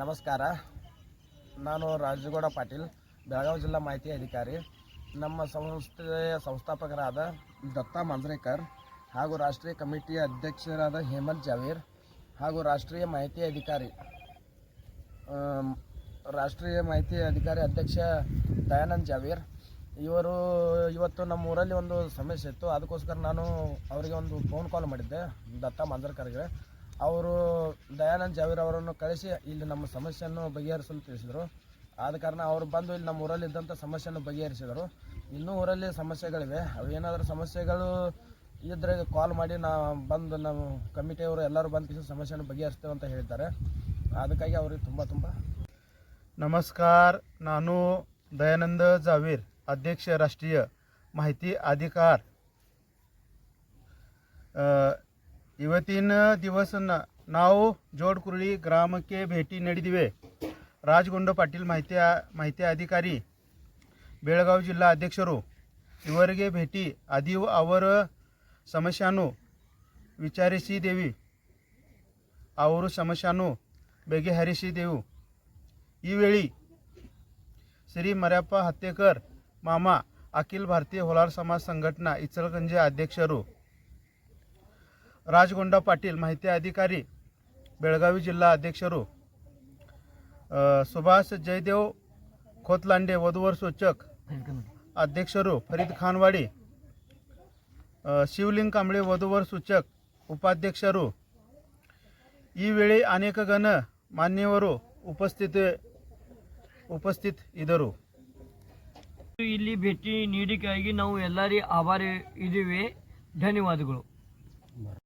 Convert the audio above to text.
ನಮಸ್ಕಾರ ನಾನು ರಾಜಗೌಡ ಪಾಟೀಲ್ ಬೆಳಗಾವಿ ಜಿಲ್ಲಾ ಮಾಹಿತಿ ಅಧಿಕಾರಿ ನಮ್ಮ ಸಂಸ್ಥೆಯ ಸಂಸ್ಥಾಪಕರಾದ ದತ್ತ ಮಾಂಜ್ರೇಕರ್ ಹಾಗೂ ರಾಷ್ಟ್ರೀಯ ಕಮಿಟಿಯ ಅಧ್ಯಕ್ಷರಾದ ಹೇಮಂತ್ ಜಾವೀರ್ ಹಾಗೂ ರಾಷ್ಟ್ರೀಯ ಮಾಹಿತಿ ಅಧಿಕಾರಿ ರಾಷ್ಟ್ರೀಯ ಮಾಹಿತಿ ಅಧಿಕಾರಿ ಅಧ್ಯಕ್ಷ ದಯಾನಂದ್ ಜಾವೀರ್ ಇವರು ಇವತ್ತು ನಮ್ಮ ಊರಲ್ಲಿ ಒಂದು ಸಮಸ್ಯೆ ಇತ್ತು ಅದಕ್ಕೋಸ್ಕರ ನಾನು ಅವರಿಗೆ ಒಂದು ಫೋನ್ ಕಾಲ್ ಮಾಡಿದ್ದೆ ದತ್ತ ಮಾಂಜ್ರೇಕರ್ಗೆ ಅವರು ದಯಾನಂದ್ ಜಾವೀರ್ ಅವರನ್ನು ಕಳಿಸಿ ಇಲ್ಲಿ ನಮ್ಮ ಸಮಸ್ಯೆಯನ್ನು ಬಗೆಹರಿಸಲು ತಿಳಿಸಿದರು ಆದ ಕಾರಣ ಅವರು ಬಂದು ಇಲ್ಲಿ ನಮ್ಮ ಊರಲ್ಲಿದ್ದಂಥ ಸಮಸ್ಯೆಯನ್ನು ಬಗೆಹರಿಸಿದರು ಇನ್ನೂ ಊರಲ್ಲಿ ಸಮಸ್ಯೆಗಳಿವೆ ಅವು ಏನಾದರೂ ಸಮಸ್ಯೆಗಳು ಇದ್ದರೆ ಕಾಲ್ ಮಾಡಿ ನಾ ಬಂದು ನಮ್ಮ ಕಮಿಟಿಯವರು ಎಲ್ಲರೂ ಬಂದು ಕಿಸಿದ ಸಮಸ್ಯೆಯನ್ನು ಬಗೆಹರಿಸ್ತೇವೆ ಅಂತ ಹೇಳಿದ್ದಾರೆ ಅದಕ್ಕಾಗಿ ಅವರಿಗೆ ತುಂಬ ತುಂಬ ನಮಸ್ಕಾರ ನಾನು ದಯಾನಂದ ಜಾವೀರ್ ಅಧ್ಯಕ್ಷ ರಾಷ್ಟ್ರೀಯ ಮಾಹಿತಿ ಅಧಿಕಾರ इवतीन दिवस नव्ह जोडकुर्ळी ग्रामके भेटी नेदी राजगोड पाटील माहिती माहिती अधिकारी बेळगाव जिल्हा देवी इटी अदिव बेगे विचारे देऊ बेहारेवळी श्री मर्याप हत्तेकर मामा अखिल भारतीय होलार समाज संघटना इचलगंज अध्यक्षर राजगोंडा पाटील माहिती अधिकारी बेळगावी जिल्हा रू सुभाष जयदेव खोतलांडे वधूवर सूचक रू फरीद खानवाडी शिवलिंग कांबळे वधूवर सूचक उपाध्यक्ष रू यावेळी अनेक गण ಮಾನ್ಯವರು उपस्थित ಉಪಸ್ಥಿತ ಇದ್ದರು ಇಲ್ಲಿ ಭೇಟಿ ನೀಡಿಕೆಯಾಗಿ ನಾವು ಎಲ್ಲರಿ ಆಭಾರಿ ಇದ್ದೀವಿ ಧನ್ಯವಾದಗಳು